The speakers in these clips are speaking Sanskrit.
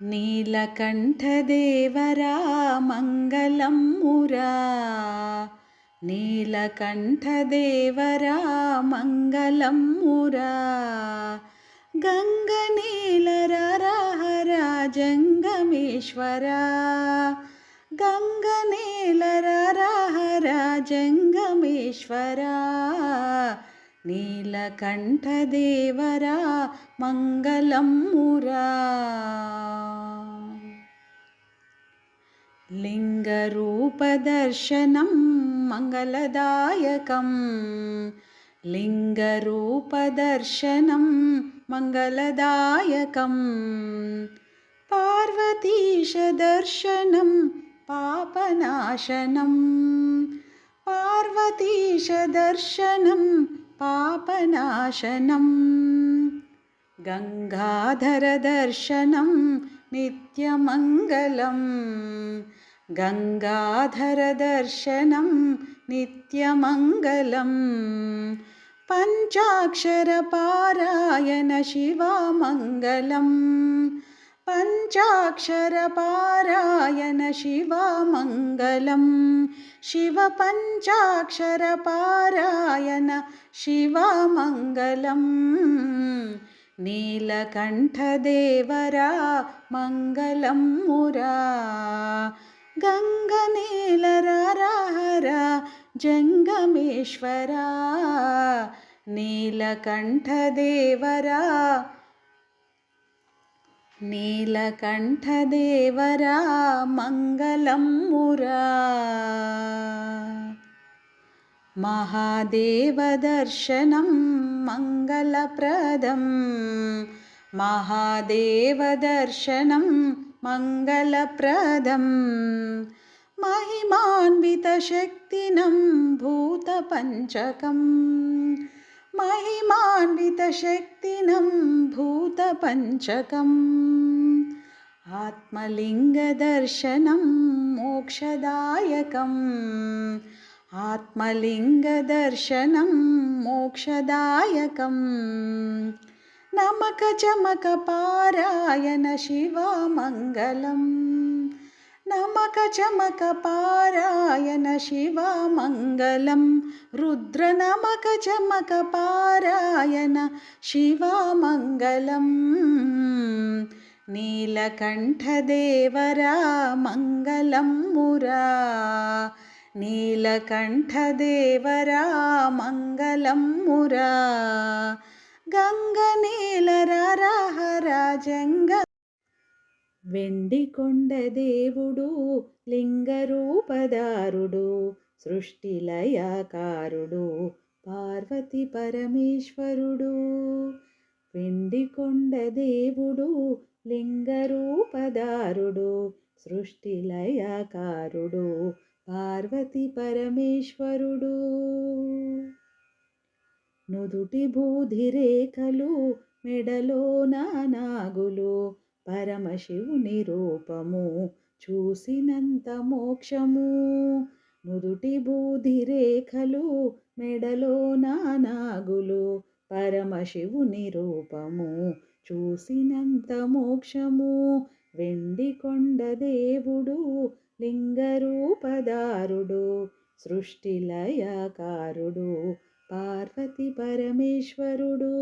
నీలకంఠదేవరా మంగళం మురా నీలకంఠదేవరా మంగళం మురా గంగనీలరహరా జంగమేశ్వరా గంగనీలరహరా జంగమేశ్వరా नीलकण्ठदेवरा मङ्गलमुरालिङ्गदर्शनं मङ्गलदायकं लिङ्गरूपदर्शनं मङ्गलदायकं पार्वतीशदर्शनं पापनाशनं पार्वतीशदर्शनं पापनाशनं गङ्गाधरदर्शनं नित्यमङ्गलं गङ्गाधरदर्शनं नित्यमङ्गलं पञ्चाक्षरपारायणशिवामङ्गलम् पञ्चाक्षरपारायण शिवामङ्गलं शिवपञ्चाक्षरपारायण शिवामङ्गलम् नीलकण्ठदेवरा मङ्गलं मुरा गङ्गनीलरहरा जङ्गमेश्वरा नीलकण्ठदेवरा नीलकण्ठदेवरा मङ्गलं मुरा महादेवदर्शनं मङ्गलप्रदं महादेवदर्शनं मङ्गलप्रदं महिमान्वितशक्तिनं भूतपञ्चकम् महिमान्वितशक्तिनं भूतपञ्चकम्। आत्मलिङ्गदर्शनं मोक्षदायकम्। आत्मलिङ्गदर्शनं मोक्षदायकम्। नमकचमकपारायण शिवामङ्गलम् నమక చమక పారాయణ శివ మంగళం. రుద్ర నమక చమక పారాయణ శివ మంగళం. నీలకంఠదేవరా మంగళం మురా. నీలకంఠదేవరా మంగళం మురా. గంగ నీలరాజంగ వెండికొండ దేవుడు లింగరూపదారుడు సృష్టిలయాకారుడు పార్వతి పరమేశ్వరుడు. వెండికొండ దేవుడు లింగరూపదారుడు సృష్టిలయాకారుడు పార్వతి పరమేశ్వరుడు. నుదుటి బూధిరేఖలు మెడలో నానాగులు పరమశివుని రూపము చూసినంత మోక్షము. నుదుటి బూది రేఖలు మెడలో నానాగులు పరమశివుని రూపము చూసినంత మోక్షము. వెండి కొండ దేవుడు లింగరూపదారుడు సృష్టిలయకారుడు పార్వతి పరమేశ్వరుడు.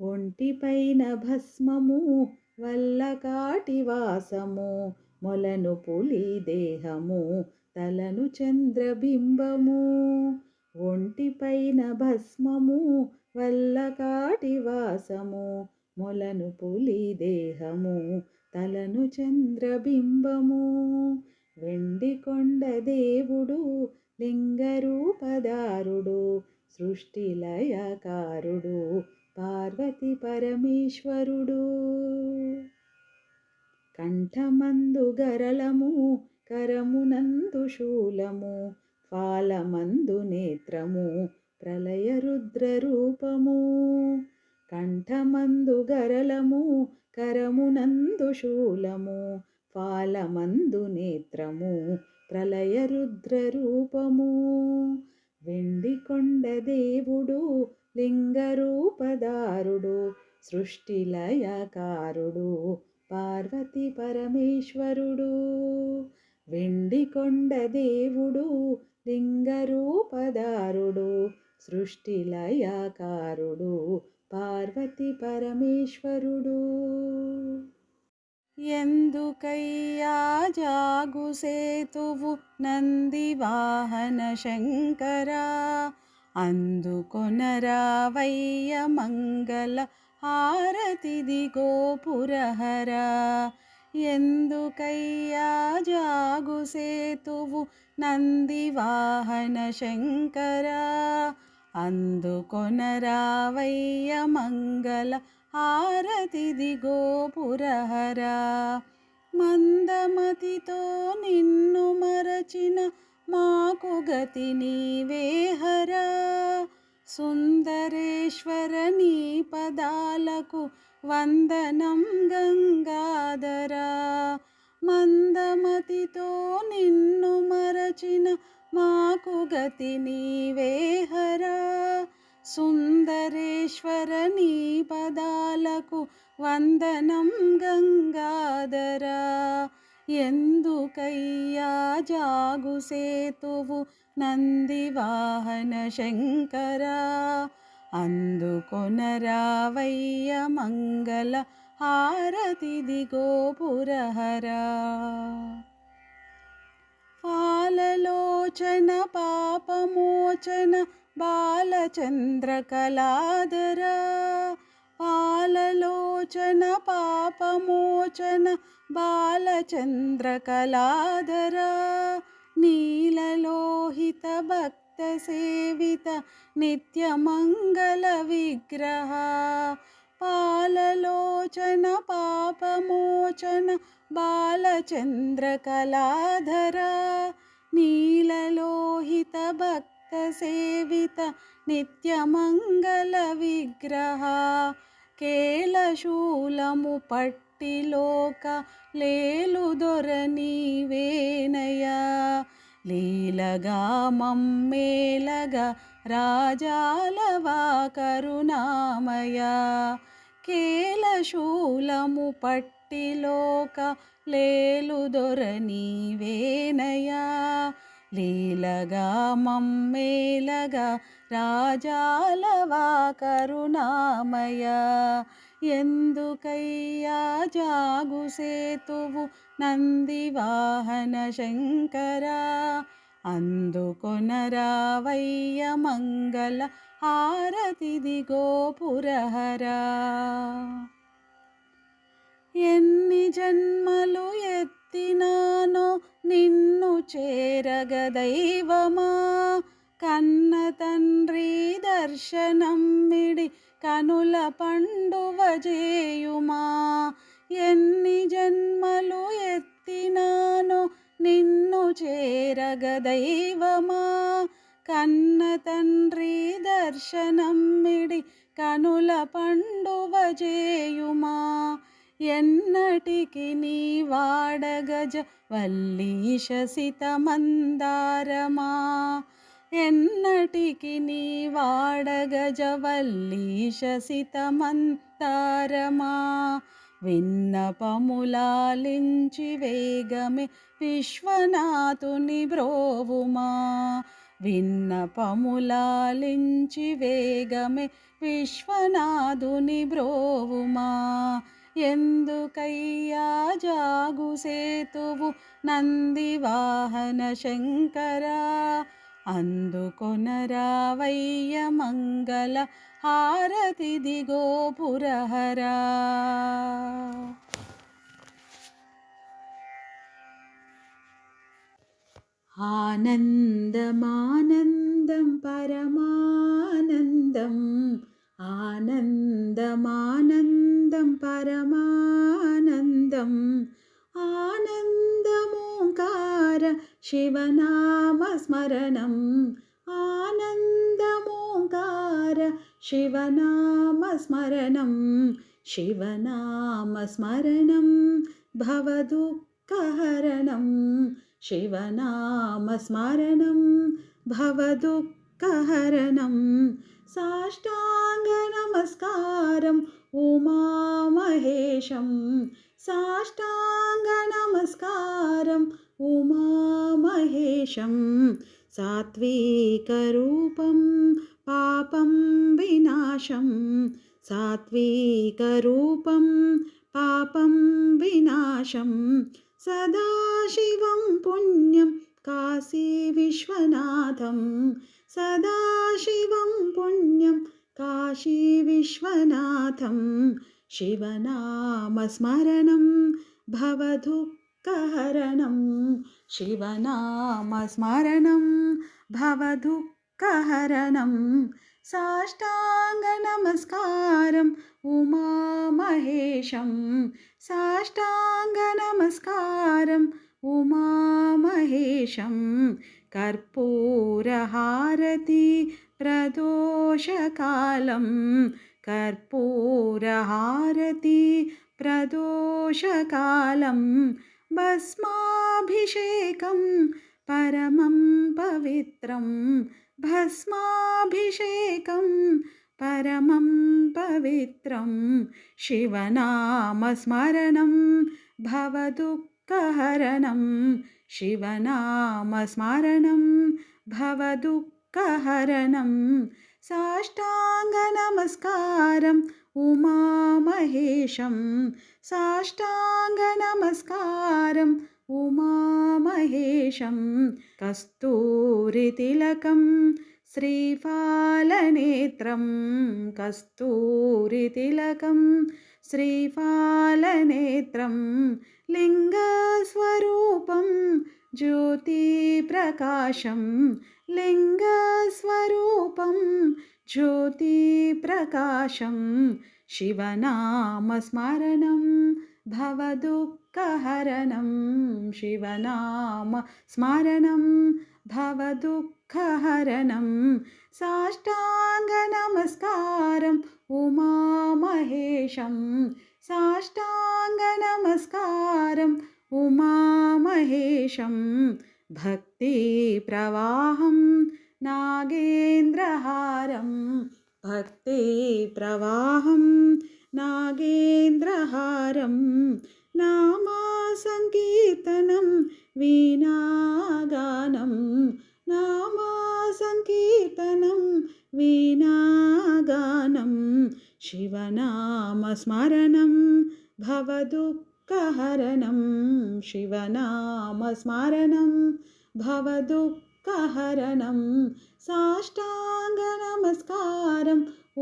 ఒంటిపైన భస్మము వల్లకాటి వాసము మొలను పులి దేహము తలను చంద్రబింబము ఒంటిపైన భస్మము వల్లకాటి వాసము మొలను పులి దేహము తలను చంద్రబింబము వెండి కొండ దేవుడు లింగరూపదారుడు సృష్టిలయకారుడు పార్వతి పరమేశ్వరుడు. కంఠమందు గరలము కరమునందు శూలము ఫాలమందు నేత్రము ప్రళయ రుద్ర రూపము. కంఠమందు గరలము కరమునందు శూలము ఫాలమందు నేత్రము ప్రళయ రుద్ర రూపము. వెండి కొండ దేవుడు లింగరూపదారుడు సృష్టిలయకారుడు పార్వతి పరమేశ్వరుడు. వెండికొండ దేవుడు లింగరూపదారుడు సృష్టిలయకారుడు పార్వతి పరమేశ్వరుడు. ఎందుకయ్యా జాగు సేతువు నందివాహన శంకరా? అందుకొనరావయ్య మంగళ హారతిది గోపురహర. ఎందుకయ్యా జాగు సేతువు నందివాహన శంకరా. అందుకొనరావయ్య మంగళ హారతిది గోపురహర. మందమతితో నిన్ను మరచిన మాకు గతి నీవేహరా సుందరేశ్వర నీ పదాలకు వందనం గంగాధరా. మందమతితో నిన్ను మరచిన మాకు గతి నీవేహరా సుందరేశ్వర నీ పదాలకు వందనం గంగాధరా. ఎందుకయ్యా జాగు సేతువు నందివాహన శంకరా అందుకొనరావయ్య మంగళ హారతిది గోపురహరా పాలలోచన పాపమోచన బాలచంద్రకళాధరా పాలలోచన పాపమోచన బాలచంద్రకళాధరా నీలలోహిత భక్త సేవిత నిత్యమంగళ విగ్రహ. పాలలోచన పాపమోచన బాలచంద్రకళాధరా నీలలోహిత భక్త సేవిత నిత్యమంగళ విగ్రహ. కేలశూలము పట్టిలోక లేలు దొర నీవేనయా. లీలగా మమ్మేలగా రాజాలవా కరుణామయ. కేలశూలము పట్టిలోక లేలు దొర నీవేనయా. లీలగా మమ్మేలగా రాజాలవా కరుణామయ. ఎందుకయ్యా జాగు సేతువు నందివాహన శంకర. అందుకొనరావయ్య మంగళ హారతిది గోపురహరా. ఎన్ని జన్మలు ఎత్తినానో నిన్ను చేరగదైవమా కన్న తండ్రి దర్శనమ్మిడి కనుల పండువజేయుమా ఎన్ని జన్మలు ఎత్తినానో నిన్ను చేరగదైవమా కన్న తండ్రి దర్శనమ్మిడి కనుల పండువ చేయుమా ఎన్నటికి నీ వాడగజ వల్లీశ సితమందారమా? ఎన్నటికి నీ వాడగజ వల్లీశ సితమంతారమా విన్నపములాలించి వేగమే విశ్వనాథుని బ్రోవుమా? విన్నపములాలించి వేగమే విశ్వనాథుని బ్రోవుమా? ఎందుకయ్యా జాగు సేతువు నందివాహన శంకరా. युकैया మంగళ హారతి దిగో పురహరా. आनन्दमानन्दं परमानन्दम् आनन्दमानन्दं परमानन्दम् आनन्दमोङ्कार शिवनामस्मरणम् आनन्दमोङ्कार शिवनामस्मरणं शिवनामस्मरणं भवदुःखहरणं। शिवनामस्मरणं भवदुक्कहरणम् साष्टाङ्गनमस्कारं उमामहेशं साष्टाङ्गनमस्कारम् उमामहेशं सात्विकरूपं पापं विनाशं। सात्विकरूपं पापं विनाशं। सदाशिवं पुण्यं സദാശിവം പുണ്യം. കാശി വിശ്വനാഥം. ശിവനാമസ്മരണം. ഭവദുഃഖഹരണം. ശിവനാമസ്മരണം. ഭവദുഃഖഹരണം. സാഷ്ടാംഗനമസ്കാരം. ഉമാമഹേശം. സാഷ്ടാംഗനമസ്കാരം. ഉമാമഹേശം. कर्पूरहारति प्रदोषकालं। कर्पूरहारति प्रदोषकालं। भस्माभिषेकं परमं पवित्रं। भस्माभिषेकं परमं पवित्रं। शिवनामस्मरणं भवदुःखहरणं शिवनामस्मरणं भवदुःखहरणं साष्टाङ्गनमस्कारम् उमामहेशं साष्टाङ्गनमस्कारम् उमामहेशं कस्तूरितिलकं श्रीफालनेत्रं कस्तूरितिलकं श्रीफालनेत्रं लिङ्गस्वरूपं ज्योतिप्रकाशं लिङ्गस्वरूपं ज्योतिप्रकाशं शिवनामस्मरणं भवदुःखहरणं शिवनामस्मरणं भवदुःखहरणं साष्टाङ्गनमस्कारम् उमामहेशं साष्टाङ्गनमस्कारम् उमामहेशं भक्तिप्रवाहं नागेन्द्रहारं भक्तिप्रवाहं नागेन्द्रहारं नामासङ्कीर्तनं वीणागानं नामासङ्कीर्तनं वीणागानं शिवनामस्मरणं भवदुःखहरणं शिवनामस्मरणं भवदुःखहरणं साष्टाङ्गनमस्कारम्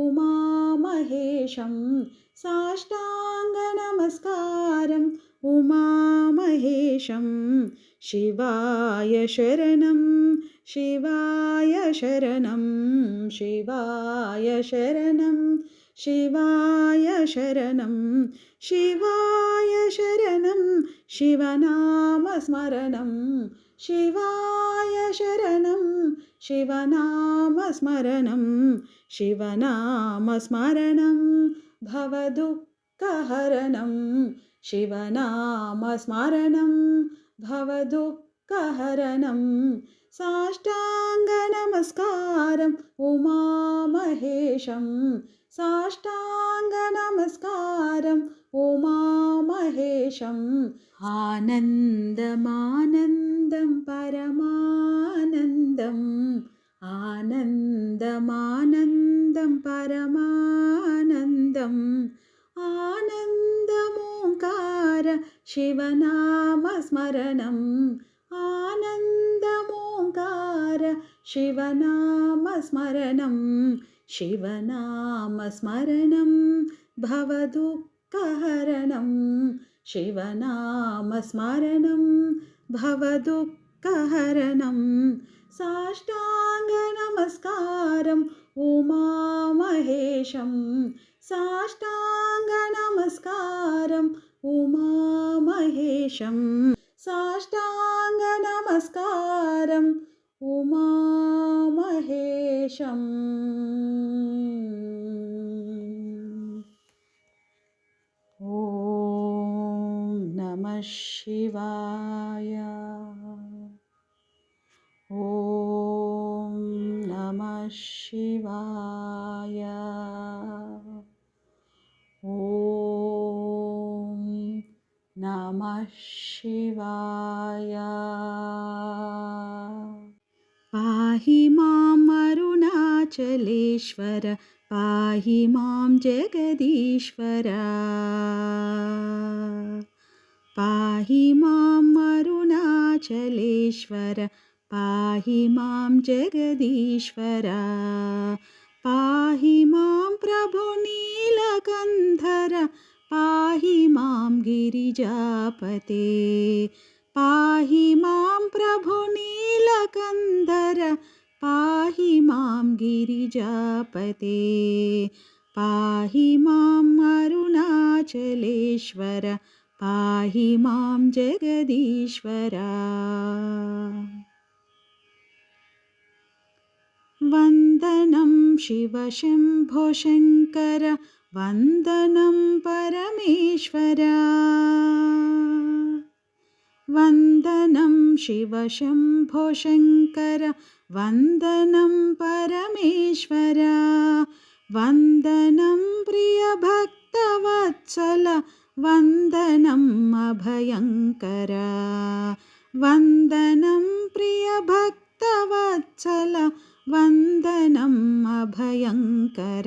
उमामहेशं साष्टाङ्गनमस्कारम् उमामहेशं शिवाय शरणं शिवाय शरणं शिवाय शरणं शिवाय शरणं शिवाय शरणं शिवनामस्मरणं शिवाय शरणं शिवनामस्मरणं शिवनामस्मरणं भवदुःखहरणं शिवनामस्मरणं ഭവദുഃഖഹരണം. സാഷ്ടാംഗനമസ്കാരം ഉമാമഹേഷം സാഷ്ടാംഗനമസ്കാരം ഉമാമഹേഷം ആനന്ദമാനന്ദം പരമാനന്ദം. ആനന്ദമാനന്ദം പരമാനന്ദം. आनन्दमोङ्कार शिवनामस्मरणम् आनन्दमोङ्कार शिवनामस्मरणं शिवनामस्मरणं भवदुःखहरणं शिवनामस्मरणं भवदुःखहरणं साष्टाङ्गनमस्कारम् उमामहेशं साष्टाङ्गनमस्कारम्। उमामहेशं साष्टाङ्गनमस्कारम्। उमामहेशम् ॐ नमः शिवाय। ॐ नमः शिवाय नमः शिवाय। पाहि माम् अरुणाचलेश्वर पाहि मां जगदीश्वर। पाहि माम् अरुणाचलेश्वर पाहि मां जगदीश्वर। पाहि मां प्रभुनीलकन्धर पाहि मां गिरिजापते पाहि मां प्रभुनीलकन्धर पाहि मां गिरिजापते पाहि माम् अरुणाचलेश्वर पाहि मां जगदीश्वरा। वन्दनं शिवशम्भोशङ्कर वन्दनं परमेश्वर। वन्दनं शिवशम्भोशङ्कर वन्दनं परमेश्वर। वन्दनं प्रियभक्तवत्सल। वन्दनम् अभयङ्कर। वन्दनं प्रियभक्तवत्सल। वन्दनम् अभयङ्कर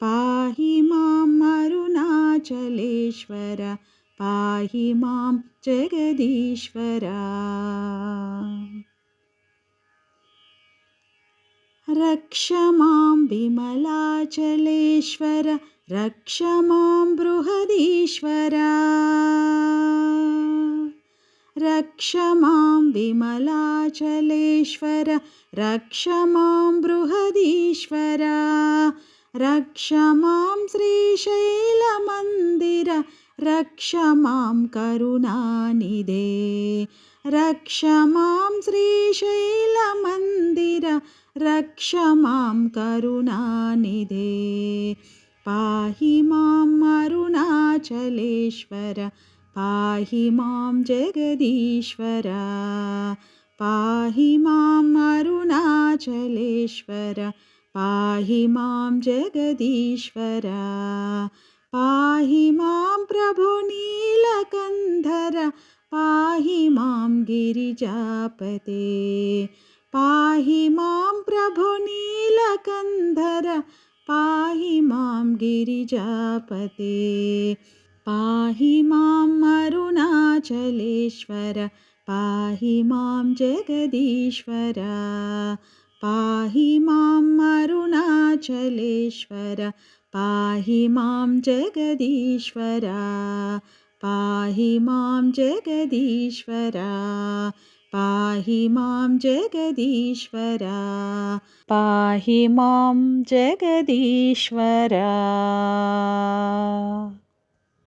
पाहि माम् अरुणाचलेश्वर पाहि मां जगदीश्वर। रक्ष मां विमलाचलेश्वर रक्ष मां बृहदीश्वर। रक्ष मां विमलाचलेश्वर रक्ष मां बृहदीश्वर रक्ष मां श्रीशैलमन्दिर रक्ष मां करुणानिधे। रक्ष मां श्रीशैलमन्दिर रक्ष मां करुणानिधे। पाहि माम् अरुणाचलेश्वर पाहि मां जगदीश्वर। पाहि माम् अरुणाचलेश्वर पाहि मां जगदीश्वर। पाहि मां प्रभुनीलकन्धर पाहि मां गिरिजापते। पाहि मां प्रभुनीलकन्धर पाहि मां गिरिजापते। पाहि माम् अरुणाचलेश्वर। पाहि मां जगदीश्वर पाहि माम् अरुणाचलेश्वर पाहि मां जगदीश्वर पाहि मां जगदीश्वर पाहि मां जगदीश्वर पाहि मां जगदीश्वर